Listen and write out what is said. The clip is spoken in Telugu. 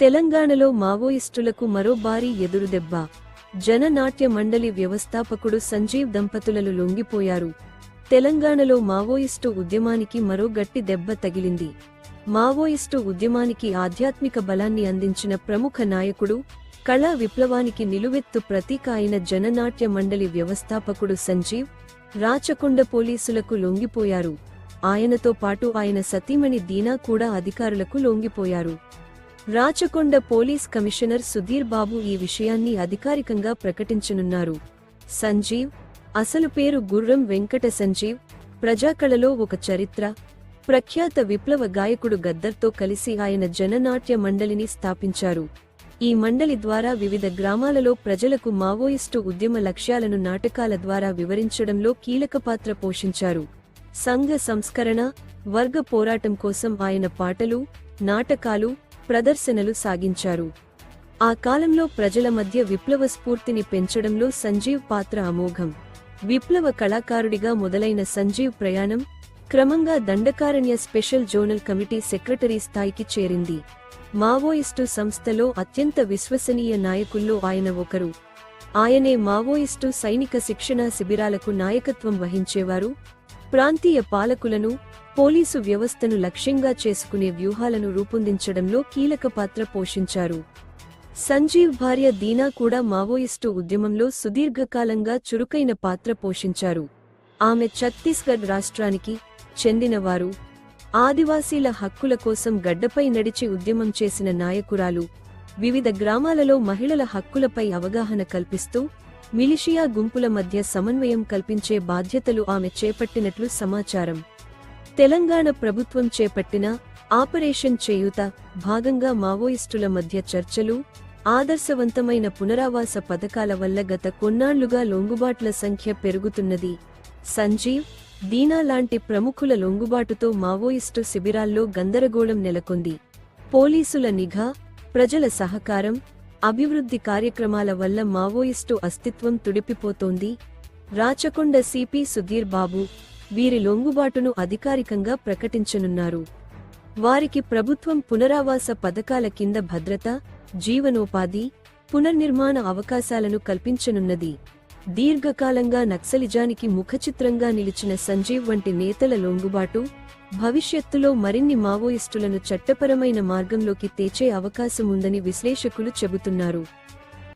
తెలంగాణలో మావోయిస్టులకు మరో భారీ ఎదురుదెబ్బ. జననాట్య మండలి వ్యవస్థాపకుడు సంజీవ్ దంపతులను లొంగిపోయారు. తెలంగాణలో మావోయిస్టు ఉద్యమానికి మరో గట్టి దెబ్బ తగిలింది. మావోయిస్టు ఉద్యమానికి ఆధ్యాత్మిక బలాన్ని అందించిన ప్రముఖ నాయకుడు కళా విప్లవానికి నిలువెత్తు ప్రతీక అయిన జననాట్య మండలి వ్యవస్థాపకుడు సంజీవ్ రాచకొండ పోలీసులకు లొంగిపోయారు. ఆయనతో పాటు ఆయన సతీమణి దీనా కూడా అధికారులకు లొంగిపోయారు. రాచకొండ పోలీస్ కమిషనర్ సుధీర్ బాబు ఈ విషయాన్ని అధికారికంగా ప్రకటించనున్నారు. సంజీవ్ అసలు పేరు గుర్రం వెంకట సంజీవ్ ప్రజాకళలో ఒక చరిత్ర ప్రఖ్యాత విప్లవ గాయకుడు గద్దర్తో కలిసి ఆయన జననాట్య మండలిని స్థాపించారు. ఈ మండలి ద్వారా వివిధ గ్రామాలలో ప్రజలకు మావోయిస్టు ఉద్యమ లక్ష్యాలను నాటకాల ద్వారా వివరించడంలో కీలక పాత్ర పోషించారు. సంఘ సంస్కరణ వర్గ పోరాటం కోసం ఆయన పాటలు నాటకాలు ప్రదర్శనలు సాగించారు. ఆ కాలంలో ప్రజల మధ్య విప్లవ స్ఫూర్తిని పెంచడంలో సంజీవ్ పాత్ర అమోఘం. విప్లవ కళాకారుడిగా మొదలైన సంజీవ్ ప్రయాణం క్రమంగా Dandakaranya special zonal committee secretary స్థాయికి చేరింది. మావోయిస్టు సంస్థలో అత్యంత విశ్వసనీయ నాయకుల్లో ఆయన ఒకరు. ఆయనే మావోయిస్టు సైనిక శిక్షణా శిబిరాలకు నాయకత్వం వహించేవారు. ప్రాంతీయ పాలకులను పోలీసు వ్యవస్థను లక్ష్యంగా చేసుకునే వ్యూహాలను రూపొందించడంలో కీలక పాత్ర పోషించారు. సంజీవ్ భార్య దీనా కూడా మావోయిస్టు ఉద్యమంలో సుదీర్ఘకాలంగా చురుకైన పాత్ర పోషించారు. ఆమె ఛత్తీస్గఢ్ రాష్ట్రానికి చెందినవారు. ఆదివాసీల హక్కుల కోసం గడ్డపై నడిచి ఉద్యమం చేసిన నాయకురాలు వివిధ గ్రామాలలో మహిళల హక్కులపై అవగాహన కల్పిస్తూ మిలిషియా గుంపుల మధ్య సమన్వయం కల్పించే బాధ్యతలు ఆమె చేపట్టినట్లు సమాచారం. తెలంగాణ ప్రభుత్వం చేపట్టిన ఆపరేషన్ చేయూత భాగంగా మావోయిస్టుల మధ్య చర్చలు ఆదర్శవంతమైన పునరావాస పథకాల వల్ల గత కొన్నాళ్ళుగా లొంగుబాట్ల సంఖ్య పెరుగుతున్నది. సంజీవ్ దీనా లాంటి ప్రముఖుల లొంగుబాటుతో మావోయిస్టు శిబిరాల్లో గందరగోళం నెలకొంది. పోలీసుల నిఘా ప్రజల సహకారం అభివృద్ధి కార్యక్రమాల వల్ల మావోయిస్టు అస్తిత్వం తుడిపిపోతోంది. రాచకొండ సిపి సుధీర్ బాబు వీరి లొంగుబాటును అధికారికంగా ప్రకటించనున్నారు. వారికి ప్రభుత్వం పునరావాస పథకాల కింద భద్రత జీవనోపాధి పునర్నిర్మాణ అవకాశాలను కల్పించనున్నది. దీర్ఘకాలంగా నక్సలిజానికి ముఖచిత్రంగా నిలిచిన సంజీవ్ వంటి నేతల లొంగుబాటు భవిష్యత్తులో మరిన్ని మావోయిస్టులను చట్టపరమైన మార్గంలోకి తేచే అవకాశముందని విశ్లేషకులు చెబుతున్నారు.